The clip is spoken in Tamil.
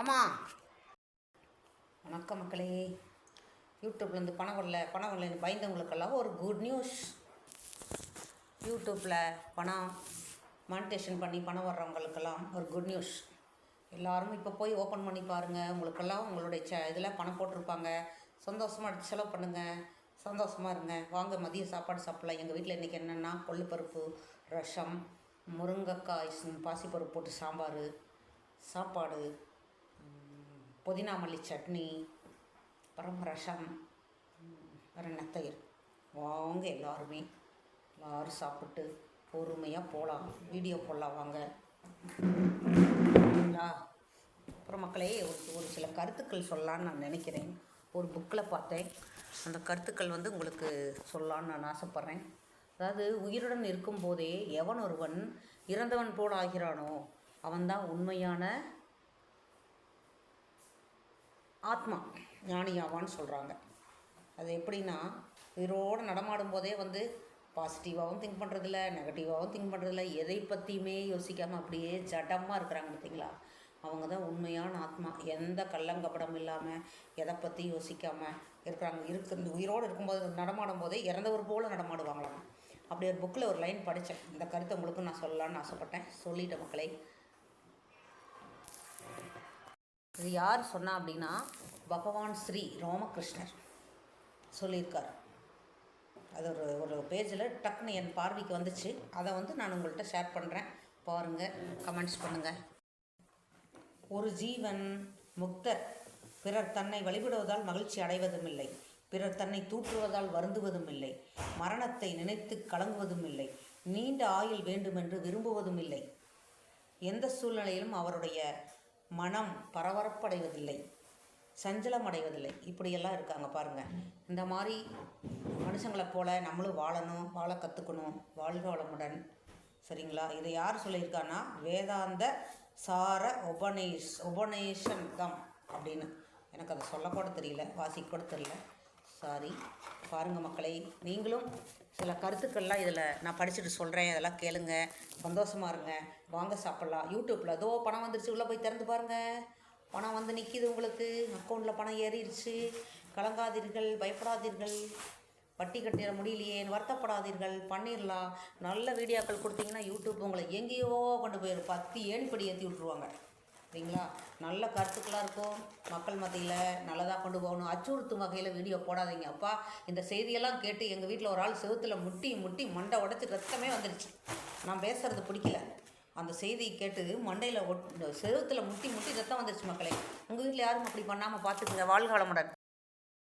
ஆமாம் வணக்கம் மக்களே. யூடியூப்லேருந்து பணம் வரல பணம் வரலன்னு பயந்தவங்களுக்கெல்லாம் ஒரு குட் நியூஸ் யூடியூப்பில் பணம் மானிட்டேஷன் பண்ணி பணம் வர்றவங்களுக்கெல்லாம் ஒரு குட் நியூஸ் எல்லாரும் இப்போ போய் ஓப்பன் பண்ணி பாருங்கள் உங்களுக்கெல்லாம் உங்களுடைய ச இதில் பணம் போட்டிருப்பாங்க. சந்தோஷமாக எடுத்து செலவு பண்ணுங்கள் சந்தோஷமாக இருங்க. வாங்க மதிய சாப்பாடு சாப்பிட்லாம். எங்கள் வீட்டில் இன்றைக்கி என்னென்னா கொள்ளுப்பருப்பு ரசம் முருங்கைக்காய் பாசிப்பருப்பு போட்டு சாம்பார் சாப்பாடு புதினா மல்லி சட்னி அப்புறம் ரசம் அப்புறம் வேறு தயிர் வாங்க எல்லாருமே. எல்லாரும் சாப்பிட்டு பொறுமையாக போகலாம் வீடியோ போடலாம் வாங்க. அப்புறம் மக்களே ஒரு ஒரு சில கருத்துக்கள் சொல்லலான்னு நான் நினைக்கிறேன். ஒரு புக்கில் பார்த்தேன். அந்த கருத்துக்கள் வந்து உங்களுக்கு சொல்லலான்னு நான் ஆசைப்பட்றேன். அதாவது உயிருடன் இருக்கும்போதே எவன் ஒருவன் இறந்தவன் போல் ஆகிறானோ அவன்தான் உண்மையான ஆத்மா ஞானியாவான்னு சொல்கிறாங்க அது எப்படின்னா உயிரோடு நடமாடும் போதே வந்து பாசிட்டிவாகவும் திங்க் பண்ணுறதில்ல நெகட்டிவாகவும் திங்க் பண்ணுறதில்ல எதை பற்றியுமே யோசிக்காமல் அப்படியே ஜடமாக இருக்கிறாங்க பார்த்தீங்களா? அவங்க தான் உண்மையான ஆத்மா. எந்த கள்ளங்கப்படம் இல்லாமல் எதை பற்றி யோசிக்காமல் இருக்கிறாங்க. இருக்கு இந்த உயிரோடு இருக்கும்போது நடமாடும் போதே இறந்தவர் போல் நடமாடுவாங்களாம். அப்படி ஒரு புக்கில் ஒரு லைன் படித்தேன் இந்த கருத்தை உங்களுக்கும் நான் சொல்லலான்னு ஆசைப்பட்டேன். சொல்லிட்டேன் மக்களை. இது யார் சொன்னா அப்படின்னா பகவான் ஸ்ரீ ராமகிருஷ்ணர் சொல்லியிருக்கார். அது ஒரு ஒரு பேஜில் டக்குன்னு என் பார்வைக்கு வந்துச்சு. அதை வந்து நான் உங்கள்கிட்ட ஷேர் பண்ணுறேன் பாருங்கள் கமெண்ட்ஸ் பண்ணுங்கள் ஒரு ஜீவன் முக்தர் பிறர் தன்னை வழிபடுவதால் மகிழ்ச்சி அடைவதும் இல்லை பிறர் தன்னை தூற்றுவதால் வருந்துவதும் இல்லை மரணத்தை நினைத்து கலங்குவதும் இல்லை நீண்ட ஆயுள் வேண்டுமென்று விரும்புவதும் இல்லை எந்த சூழ்நிலையிலும் அவருடைய மனம் பரபரப்படைவதில்லை சஞ்சலம் அடைவதில்லை இப்படியெல்லாம் இருக்காங்க பாருங்க. இந்த மாதிரி மனுஷங்களை போல் நம்மளும் வாழணும் வாழ கற்றுக்கணும் வாழ்க வளமுடன். சரிங்களா? இதை யார் சொல்லியிருக்கான்னா வேதாந்த சார உபநேஷ் உபநேஷன் தம் அப்படின்னு. எனக்கு அதை சொல்லக்கூட தெரியல வாசிக்க கூட தெரியல. சாரி பாருங்கள் மக்களை நீங்களும் சில கருத்துக்கள்லாம் இதில் நான் படிச்சுட்டு சொல்கிறேன் இதெல்லாம் கேளுங்க. சந்தோஷமாக இருங்க. வாங்க சாப்பிட்லாம். யூடியூப்பில் ஏதோ பணம் வந்துருச்சு. உள்ளே போய் திறந்து பாருங்கள் பணம் வந்து நிற்கிது உங்களுக்கு. அக்கௌண்ட்டில் பணம் ஏறிடுச்சு கலங்காதீர்கள் பயப்படாதீர்கள். வட்டி கட்டிட முடியலையேன்னு வருத்தப்படாதீர்கள். பண்ணிடலாம். நல்ல வீடியோக்கள் கொடுத்தீங்கன்னா யூடியூப் உங்களை எங்கேயோ கொண்டு போயிடும். பத்தி ஏன்படி ஏற்றி விட்ருவாங்க சரிங்களா? நல்ல கருத்துக்களாக இருக்கும். மக்கள் மத்தியில் நல்லதாக கொண்டு போகணும். அச்சுறுத்தும் வகையில் வீடியோ போடாதீங்க. அப்பா இந்த செய்தியெல்லாம் கேட்டு எங்கள் வீட்டில் ஒரு ஆள் செவுத்துல முட்டி முட்டி மண்டை உடச்சி ரத்தமே வந்துடுச்சு நான் பேசுகிறது பிடிக்கல. அந்த செய்தியை கேட்டு மண்டையில் ஒட் செவுத்துல முட்டி முட்டி ரத்தம் வந்துருச்சு மக்களே. உங்கள் வீட்டில் யாரும் அப்படி பண்ணாமல் பார்த்துக்குங்க. வாழ்காலமுடன்